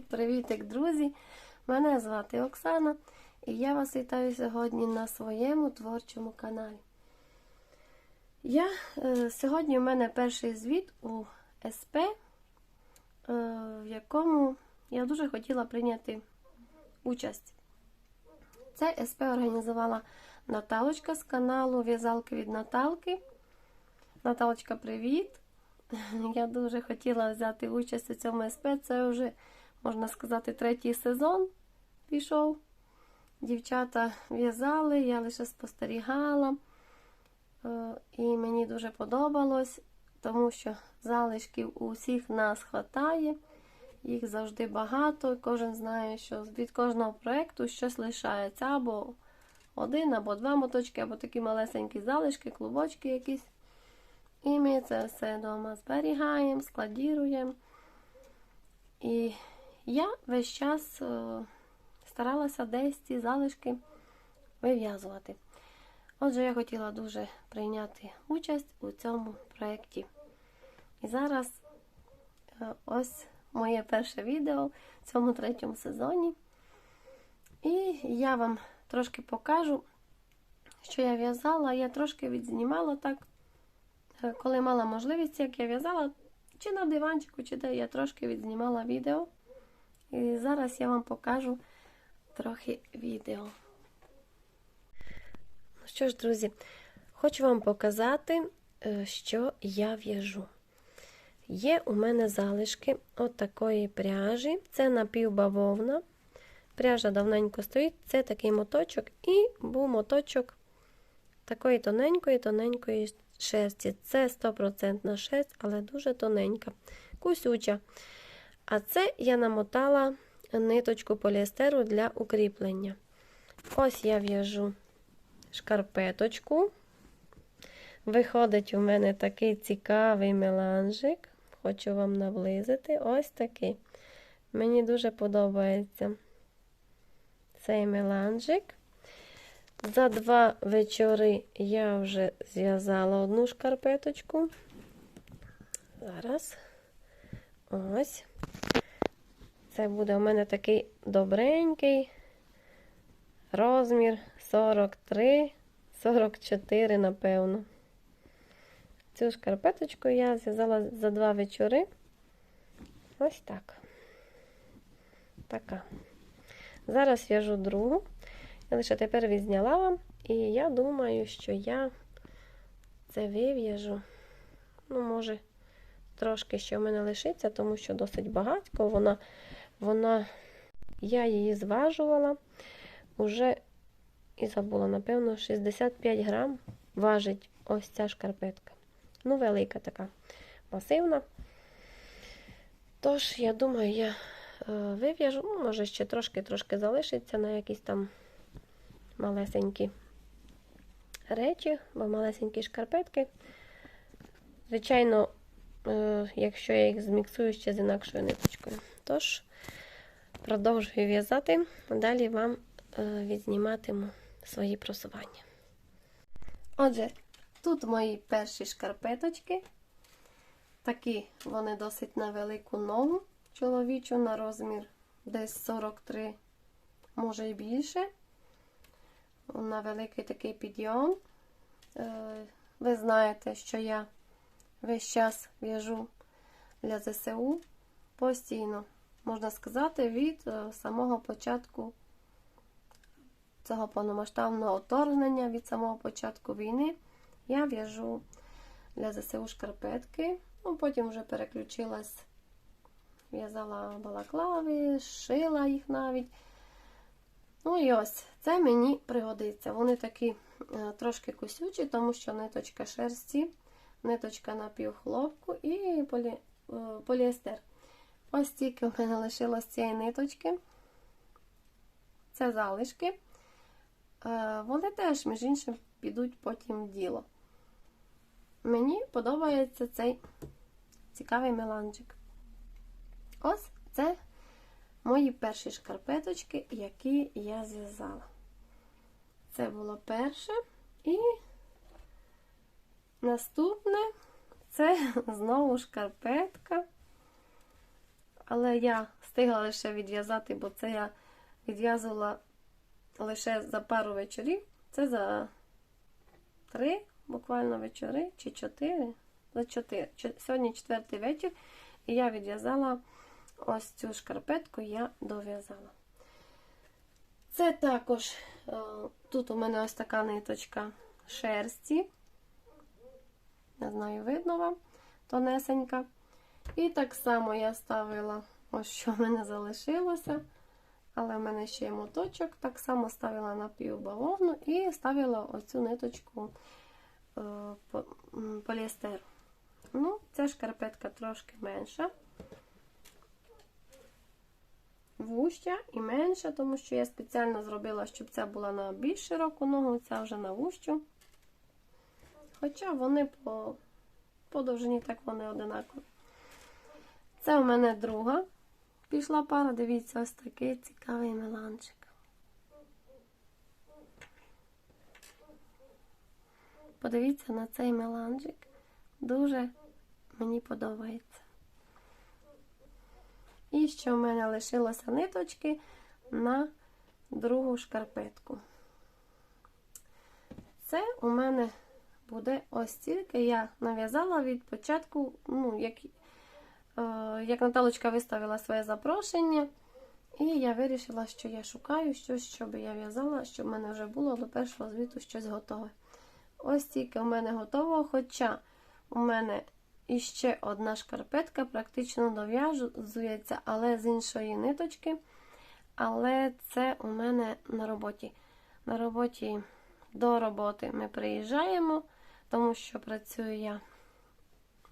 Привітик, друзі! Мене звати Оксана і я вас вітаю сьогодні на своєму творчому каналі. Я, е, Сьогодні у мене перший звіт у СП, е, в якому я дуже хотіла прийняти участь. Це СП організувала Наталочка з каналу В'язалки від Наталки. Наталочка, привіт! Я дуже хотіла взяти участь у цьому СП. Це вже, можна сказати, третій сезон пішов. Дівчата в'язали, я лише спостерігала. Е, І мені дуже подобалось, тому що залишків у всіх нас хватає. Їх завжди багато. Кожен знає, що від кожного проєкту щось лишається. Або один, або два моточки, або такі малесенькі залишки, клубочки якісь. І ми це все вдома зберігаємо, складіруємо. І я весь час е, старалася десь ці залишки вив'язувати. Отже, я хотіла дуже прийняти участь у цьому проєкті. І зараз е, ось моє перше відео в цьому третьому сезоні. І я вам трошки покажу, що я в'язала. Я трошки відзнімала так, е, коли мала можливість, як я в'язала, чи на диванчику, чи де я трошки відзнімала відео. І зараз я вам покажу трохи відео. Ну що ж, друзі, хочу вам показати, е, що я в'яжу. Є у мене залишки от пряжі. Це напівбавовна. Пряжа давненько стоїть, це такий моточок, і був моточок такої тоненької-тоненької шерсті. Це 100% шерсть, але дуже тоненька, кусюча. А це я намотала ниточку поліестеру для укріплення. Ось я в'яжу шкарпеточку. Виходить у мене такий цікавий меланжик. Хочу вам наблизити. Ось такий. Мені дуже подобається цей меланжик. За два вечори я вже зв'язала одну шкарпеточку. Зараз. Ось. Це буде у мене такий добренький розмір 43, 44, напевно. Цю шкарпеточку я зв'язала за два вечори. Ось так. Така. Зараз в'яжу другу. Я лише тепер відзняла вам, і я думаю, що я це вив'яжу. Ну, може, трошки ще в мене лишиться, тому що досить багатько. Вона, вона, я її зважувала. Уже і забула, напевно, 65 грам важить ось ця шкарпетка. Ну, велика така, масивна. Тож, я думаю, я е, вив'яжу, ну, може, ще трошки-трошки залишиться на якісь там малесенькі речі, бо малесенькі шкарпетки. Звичайно, якщо я їх зміксую ще з інакшою ниточкою. Тож, продовжую в'язати, далі вам е, відзніматиму свої просування. Отже, тут мої перші шкарпеточки. Такі вони досить на велику ногу чоловічу на розмір десь 43, може і більше. На великий такий підйом. Е, Ви знаєте, що я весь час в'яжу для ЗСУ постійно, можна сказати, від е, самого початку цього повномасштабного вторгнення, від самого початку війни, я в'яжу для ЗСУ шкарпетки. Ну, Потім вже переключилась, в'язала балаклави, шила їх навіть. Ну і ось, це мені пригодиться. Вони такі е, трошки кусючі, тому що ниточка шерсті, ниточка напівхлопку і полі, е, поліестер. Ось тільки в мене лишилось цієї ниточки. Це залишки. Е, вони теж, між іншим, підуть потім в діло. Мені подобається цей цікавий меланжик. Ось це мої перші шкарпеточки, які я зв'язала. Це було перше. І наступне це знову шкарпетка. але я встигла лише відв'язати, бо це я відв'язувала лише за пару вечорів. Це за три буквально вечори чи чотири. За чотири. Сьогодні четвертий вечір, і я відв'язала ось цю шкарпетку, я дов'язала. Це також е, тут у мене ось така ниточка шерсті. Не знаю, видно вам, тонесенька. І так само я ставила, ось що в мене залишилося. Але в мене ще є моточок. Так само ставила на півбавовну і ставила оцю ниточку е, по- Ну, ця шкарпетка трошки менша. Вуща і менша, тому що я спеціально зробила, щоб ця була на більш широку ногу, ця вже на вущу. Хоча вони по, по довжині так вони одинакові. Це у мене друга пішла пара. Дивіться, ось такий цікавий меланчик. Подивіться на цей меланчик. Дуже мені подобається. І ще в мене лишилося ниточки на другу шкарпетку. Це у мене буде ось тільки я нав'язала від початку, ну, як, е, як Наталочка виставила своє запрошення. І я вирішила, що я шукаю щось, щоб я в'язала, щоб в мене вже було до першого звіту щось готове. Ось тільки у мене готово, хоча у мене іще одна шкарпетка практично дов'язується, але з іншої ниточки. Але це у мене на роботі. На роботі до роботи ми приїжджаємо, тому що працюю я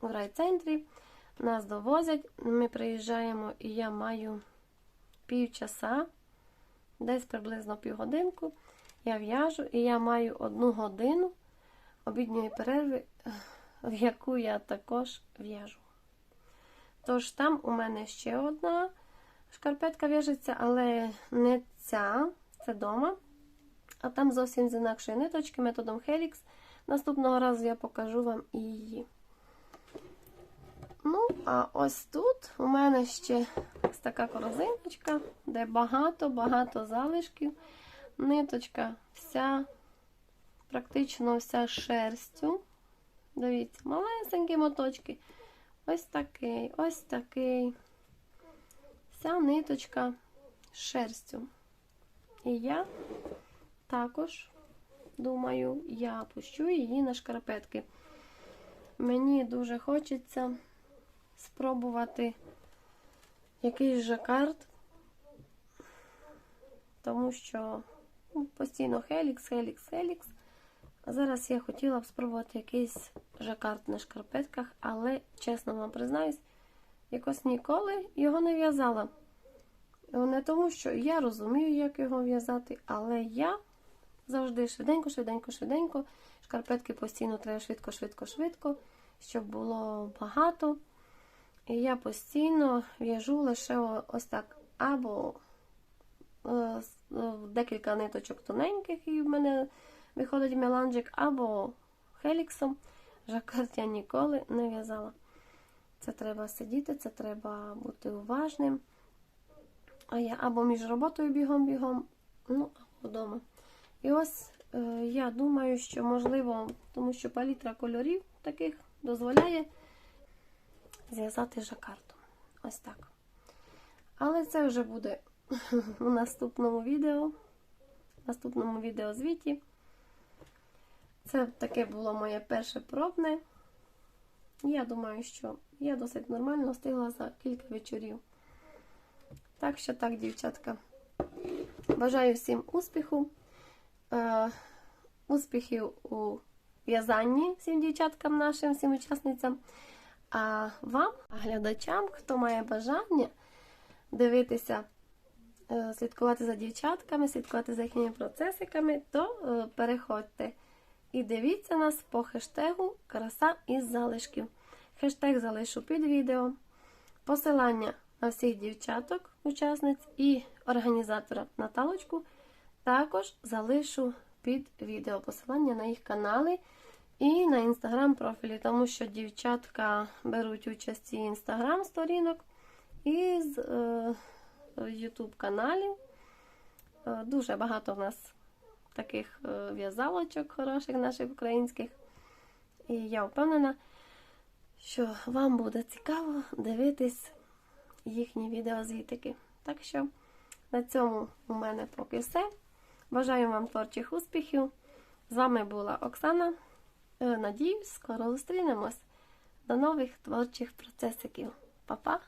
в райцентрі. Нас довозять, ми приїжджаємо, і я маю півчаса, десь приблизно півгодинку. Я в'яжу, і я маю одну годину обідньої перерви, в яку я також в'яжу. Тож там у мене ще одна шкарпетка в'яжеться, але не ця, це дома. А там зовсім з інакшої ниточки методом Helix. Наступного разу я покажу вам і її. Ну, а ось тут у мене ще ось така корзиночка, де багато-багато залишків. Ниточка вся, практично вся шерстю. Дивіться, малесенькі моточки. Ось такий, ось такий. Вся ниточка шерстю. І я також, думаю, я пущу її на шкарпетки. Мені дуже хочеться спробувати якийсь жакард, тому що ну, постійно Хелікс, Хелікс, Хелікс. А зараз я хотіла б спробувати якийсь жакард на шкарпетках, але, чесно вам признаюсь, якось ніколи його не в'язала. Не тому, що я розумію, як його в'язати, але я завжди швиденько, швиденько, швиденько. Шкарпетки постійно треба швидко, швидко, швидко, щоб було багато. І я постійно в'яжу лише ось так. Або е, е, декілька ниточок тоненьких, і в мене виходить меланжик, або хеліксом. Жакард я ніколи не в'язала. Це треба сидіти, це треба бути уважним. А я або між роботою бігом-бігом, ну, або вдома. І ось е, я думаю, що можливо, тому що палітра кольорів таких дозволяє зв'язати жакартом. Ось так. Але це вже буде у наступному відео. В наступному відеозвіті. Це таке було моє перше пробне. Я думаю, що я досить нормально встигла за кілька вечорів. Так що так, дівчатка. Бажаю всім успіху, е, успіхів у в'язанні всім дівчаткам нашим, всім учасницям. А вам, глядачам, хто має бажання дивитися, е, слідкувати за дівчатками, слідкувати за їхніми процесиками, то е, переходьте і дивіться нас по хештегу Краса із залишків. Хештег залишу під відео. Посилання на всіх дівчаток, учасниць і організатора Наталочку також залишу під відео посилання на їх канали і на інстаграм профілі, тому що дівчатка беруть участь і інстаграм сторінок, із е, YouTube каналів. Е, дуже багато в нас таких е, в'язалочок хороших наших українських. І я впевнена, що вам буде цікаво дивитись їхні відеозвітики. Так що на цьому у мене поки все. Бажаю вам творчих успіхів. З вами була Оксана. Е, Надіюсь, скоро зустрінемось. До нових творчих процесиків. Па-па!